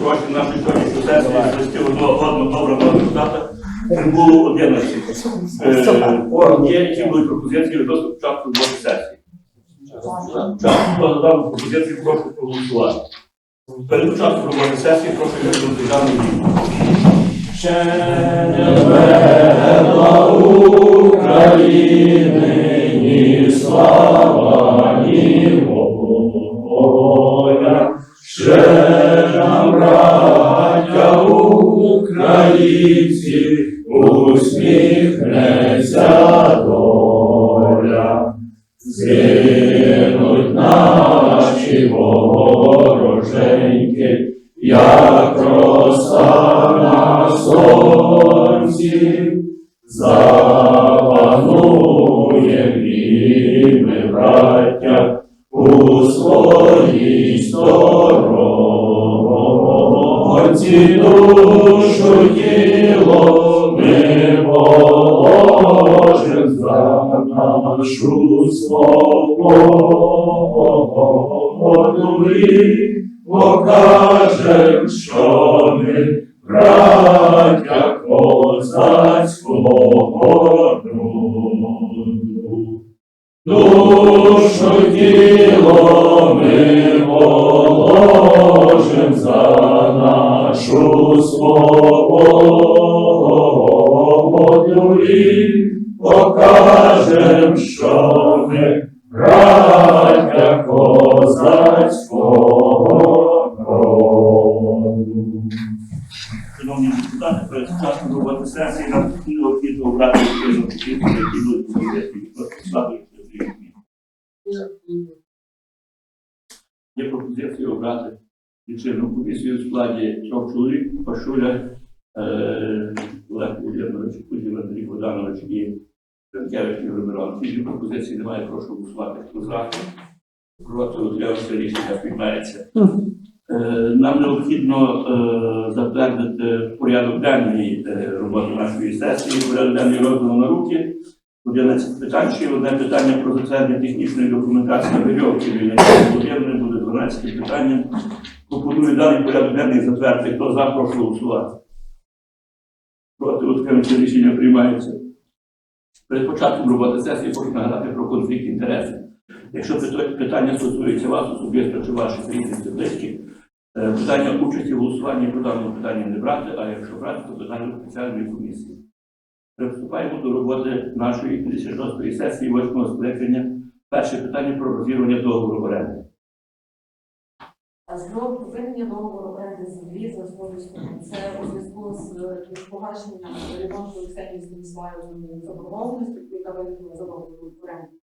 запрошення нашої сьогоднішньої сесії звести одного доброго результата. Було 11. Е, Є які були пропозиції відносно початку роботи сесії. Час, хто задав пропозиції, прошу проголосувати. Перед початком роботи сесії прошу відповідати рівень. Ще не вела України, ні слава, ні українці, усміхнеться доля. Згинуть наші вороженьки, як роса на сонці, запануєм і ми, нашу свободу початком роботи сесії нам необхідно обрати які будуть складу цієї комісії. Є пропозиція обрати лічильну комісію в складі трьох чоловік, Пашуля, е, Олег Володимирович, Кузів Андрій Богданович і Ренкевич Ігор Миронович. Інші пропозиції немає, прошу голосувати. Хто за? Проти утримався рішення приймається. Е, Нам необхідно е, затвердити порядок денний е, роботи нашої сесії, порядок денний роздано на руки. 11 питань, ще одне питання про затвердження технічної документації вирьовки вільної буде 12 питанням. Пропоную даний порядок денний затвердити. Хто за, прошу голосувати. Проти утримався рішення приймається. Перед початком роботи сесії хочу нагадати про конфлікт інтересів. Якщо питання стосується вас особисто чи ваших рідних чи близьких, е, питання участі в голосуванні по даному питанні не брати, а якщо брати, то питання спеціальної комісії. Приступаємо до роботи нашої 56-ї сесії 8 скликання. Перше питання про розірвання договору оренди. З припинення договору оренди землі за свою. Це у зв'язку з е, погашенням ремонту Ксенії Станіславівної заборгованості, яка виникла за договору оренди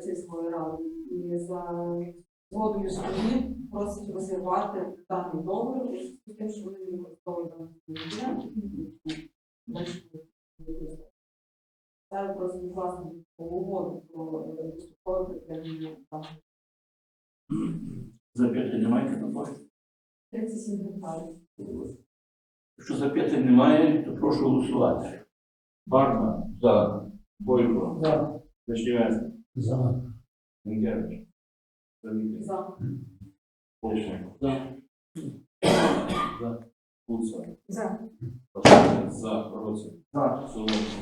сільської ради. І за згодою сторін просить розірвати даний договір, з тим, що вони використовують ділянку. Це просить власне угоду про е, поступове припинення даного Запитань немає такої? 37 гектарів. Якщо запитань немає, то прошу голосувати. Барна. За. Бойко. За. Вишнівець. За. Мінкевич. Завіти. За. За. За. Куца. За. За. Році. За.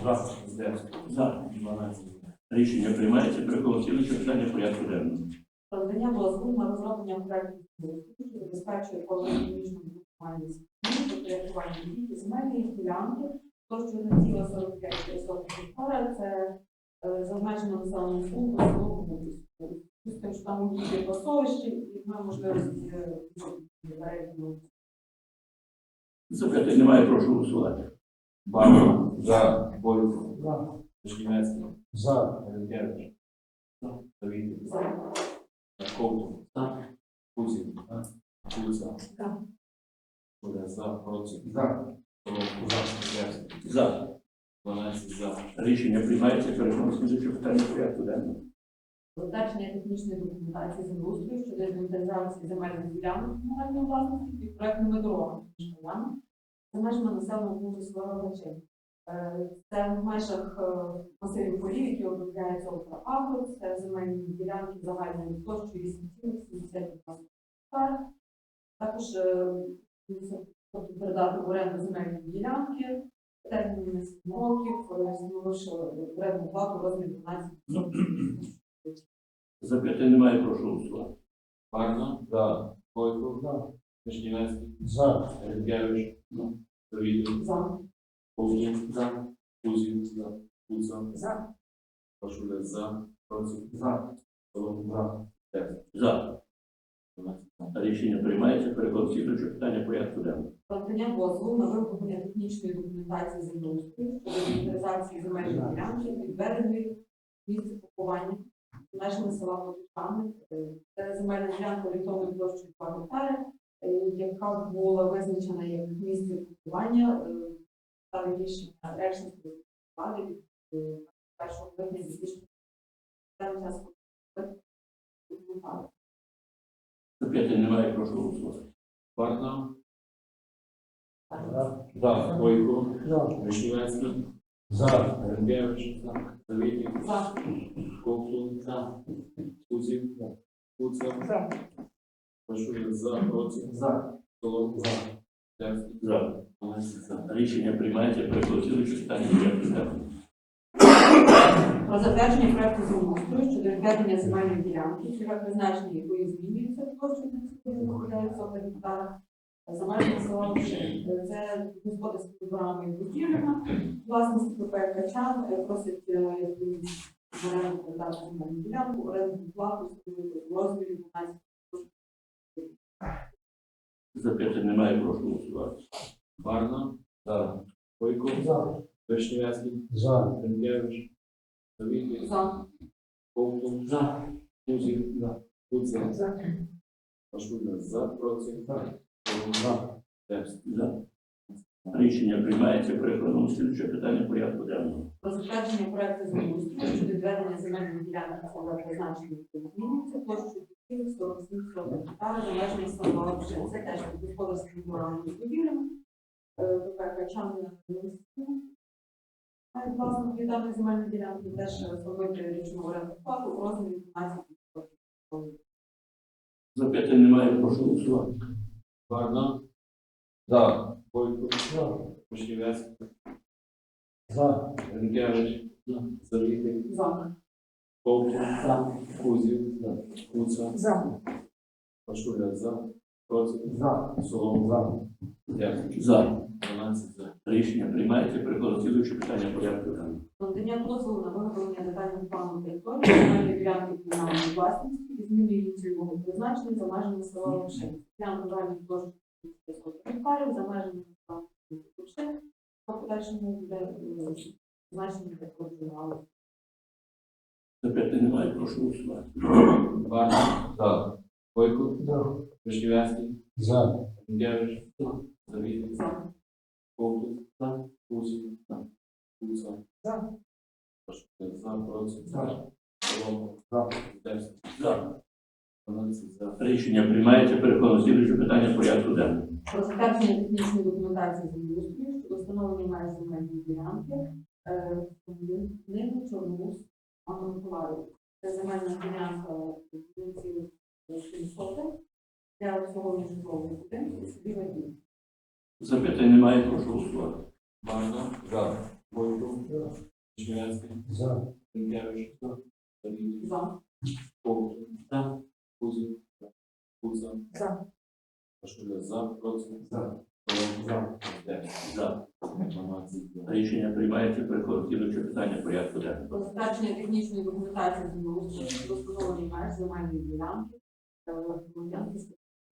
За. Здецький. За. 12. Рішення приймається при голосуванні питання порядку денного. Надання дозволу на розроблення проектів що забезпечує екологічну порядкування дії земельної ділянки, площею на тіло 45 гектара, це за межами населеного пункту село Бутівського. З тим, що там є пасовище, і ми можливості е, перейду. Запитань немає, прошу голосувати. Барна. За. Бойко. За. Вишнівець. За. Мінкевич. Завіти. За. Ковтун. За. Кузів. Куца. За. Буде за. Році. За. Соломко. За. За. 12. За. Рішення приймається переходимо до питання порядку денного. Затвердження технічної документації землеустрою щодо інвентаризації земельних ділянок комунальної власності під проектними дорогами між полями за межами населеного пункту села. Е, Це в межах е, масивів полів, які обробляються Агро, це земельні ділянки загальною площею 8,72 гектар. Також е, тобто передати в оренду земельні ділянки, термін на 7 років, е, встановивши орендну плату в розмірі 12 Запитань немає, прошу голосувати. Варна, За. Бойко, За. Вишнівецький, За. Ренкевич, Давидов, за. Ковтун, за. Кузів, за. Куца, За. Пашуля, за. Проти, За. Соломон, За. За. Рішення приймається. Переходимо до питання порядку денного. Надання дозволу на вироблення технічної документації землеустрою щодо інвентаризації земельної ділянки, відведеної місце поховання з межами села Водичани. Е, Це земельна ділянка орієнтовною площею 2 гектари, е, яка була визначена як місце поховання е, та рішення Речницької влади від е, 1 липня 2000 року. Запитань немає, прошу голосувати. Варна, За. за. Бойко, За. Вишнівецький, За. Ренкевич, за. Давидов, За. Ковтун, за. Кузів, Куца, Пашуля, за. Проти, За. Соломон, за. Дякую. За. 12 за. Рішення приймається. Переходимо до слідуючого питання. Про затвердження проекту землеустрою щодо відведення земельної ділянки, цільове призначення якої змінюється площею на 40 гектара за межами села. Це господарськими дворами і. Власність ПП Качан е, просить оренду продати земельну ділянку, орендну плату розмірі 12 Запитань немає, прошу голосувати. Варна, за. Бойко, За. Вишнівецький, За. Ренкевич, Давидов, за. Ковтун, За. Кузів, За. Куца, За. Пашуля, за. Проти, За. За. Рішення приймається. Переходимо до питання порядку денного. Про затвердження проекту землеустрою щодо відведення земельної ділянки цільове призначення змінюється площею 47 гектара за межами села Це теж під господарськими дворами і будівлями. Качан на місці. Мають власник від земельної ділянки теж встановити річну оренду плату у розмірі 12%. Запитань немає, прошу голосувати. Варна, За. Бойко, За. Вишнівецький, За. Ренкевич, Давидов, За. Ковтун, Кузів, Куца, За. Пашуля, за. Проти, За. Соломон, За. Дякую. За. 12 за. Рішення приймається. Переходимо до слідуючого питання порядку денного. Надання дозволу на виготовлення детального плану території земельної ділянки комунальної власності зміни її цільового призначення за межами села Лошин. Ділянка загальної площі 500 гектарів за межами села Лошин. По подальшому буде значення такого журналу. Запитань немає, прошу голосувати. Варна, за. Бойко, За. Вишнівецький, За. Ренкевич, Давидов, За. Ковтун, Кузів, Куца, За. Пашуля, за. Проти, За. Соломон, За. Дякую. За. 12 за. Рішення приймається. Переходимо до питання порядку денного. Про затвердження технічної документації землеустрою щодо встановлення меж земельної ділянки ними Чорногуз Анна Це земельна ділянка вулиці для обслуговування житлового будинку собі водій. Запитань немає, прошу голосувати. Варна, за. Бойко, Вишнівецький, За. Ренкевич, Давидов, За. Ковтун, Кузів, Куца, За. Пашуля, за. Проти, За. За. за. Рішення приймається. Переходимо до питання порядку денного. Затвердження технічної документації щодо встановлення меж земельної ділянки е, громадянки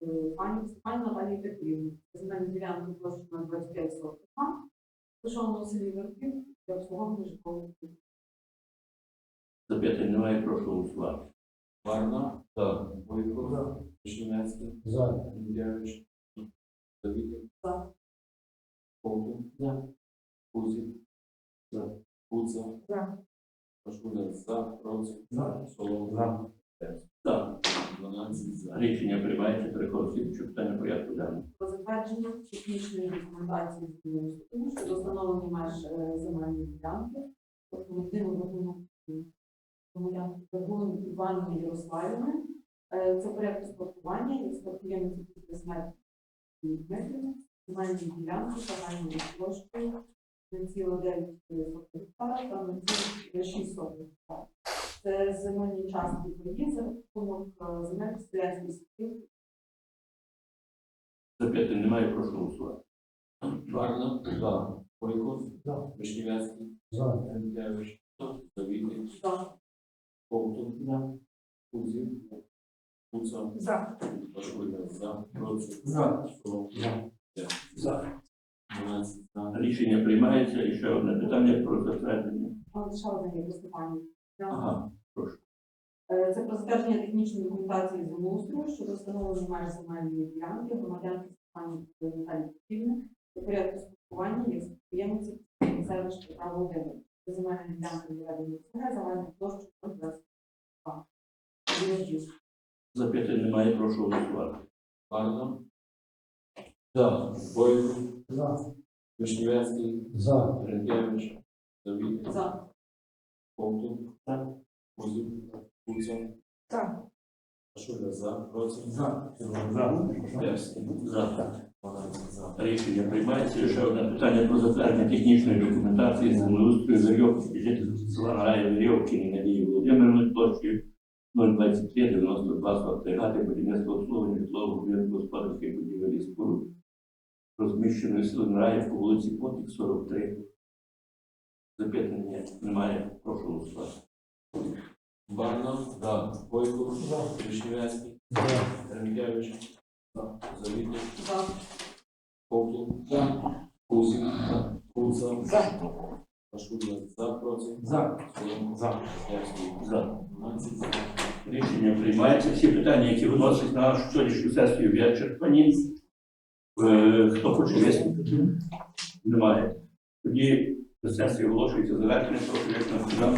е, пані Степані Наталії Петрівни. Це Земельна ділянка площею на 25 соток. Лишовано у селі Верхів для обслуговування будинку. Запитань немає, прошу голосувати. Варна, за. Бойко, За. Вишнівецький, За. Ренкевич, Давидов, За. Ковтун, Кузів, Куца, За. Пашуля, за. Проти, За. Соломон, За. За. 12 за. Рішення приймається. Переходимо до питання порядку денного. Про затвердження технічної документації землеустрою щодо встановлення меж е, земельної ділянки. Тобто мотиву громадянки Торгуєм Іванни Ярославівни. Е, Це проєкт спортування і після смерті метрів, земельні ділянки загальною площею 0,9 гектара та 0,6 гектара. Це земельні частки паї за рахунок е, земель селянських сільських Запитань немає, прошу голосувати. Барна. За. Бойко. За. Вишнівецький. За. Ренкевич. За. Ковтун. За. Кузів. Гуца. За. Пашуля. За. Проти. За. Сорок. За. За. за. Рішення приймається. І ще одне питання про затвердження. Ще одне є виступання. Ага, Е, Це про затвердження технічної документації землеустрою щодо встановлення меж земельної ділянки громадянки Степані Наталі Петрівни у порядку спілкування як підприємці селища Петра Володимира. Це земельна ділянка відведення ЦГ, загальна площа 22. Білоджіс. Запитань немає, прошу голосувати. Барна. За. Бойко. За. Вишнівецький. За. Ренкевич. Завітний. За. Ковтун. Кузів. Гуца. Так. Пашуля. За. Проти. За. Десять. За. 12 за. Рішення приймається. Ще одне питання про затвердження технічної документації землеустрою Зарьовки, жителів села Нарає Вірьовки Надії Володимирівни площею 023 92 40 гати будівництва обслуговування житлового будинку господарських будівель і споруд, розміщеної в селі Нараїв по вулиці Потік 43. Запитання немає, прошу голосувати. Барна. За. Бойко. За. Вишнівецький. За. Ренкевич. За. Ковтун. За. Гуца. За. Пашуля. За. Проти. За. За. За. 12 за. Рішення приймається. Всі питання, які виносять на нашу сьогоднішню сесію, вичерпані. Е, Хто хоче висвітлити? Немає. Тоді сесія оголошується завершення, прошу як на.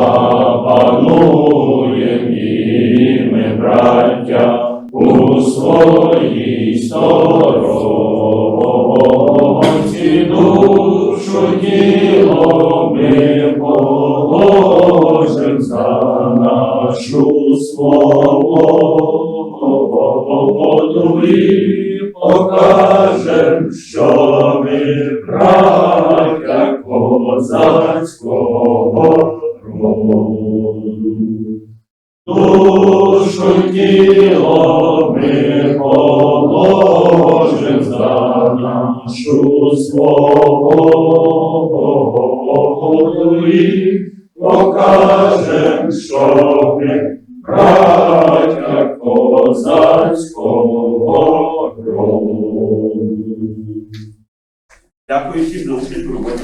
браття, у своїй сторонці душу тіло ми положим за нашу свободу. І покажем, Душу тіло ми положим за нашу свободу і покажем, що ми браття козацького роду. Дякую всім за участь у роботі.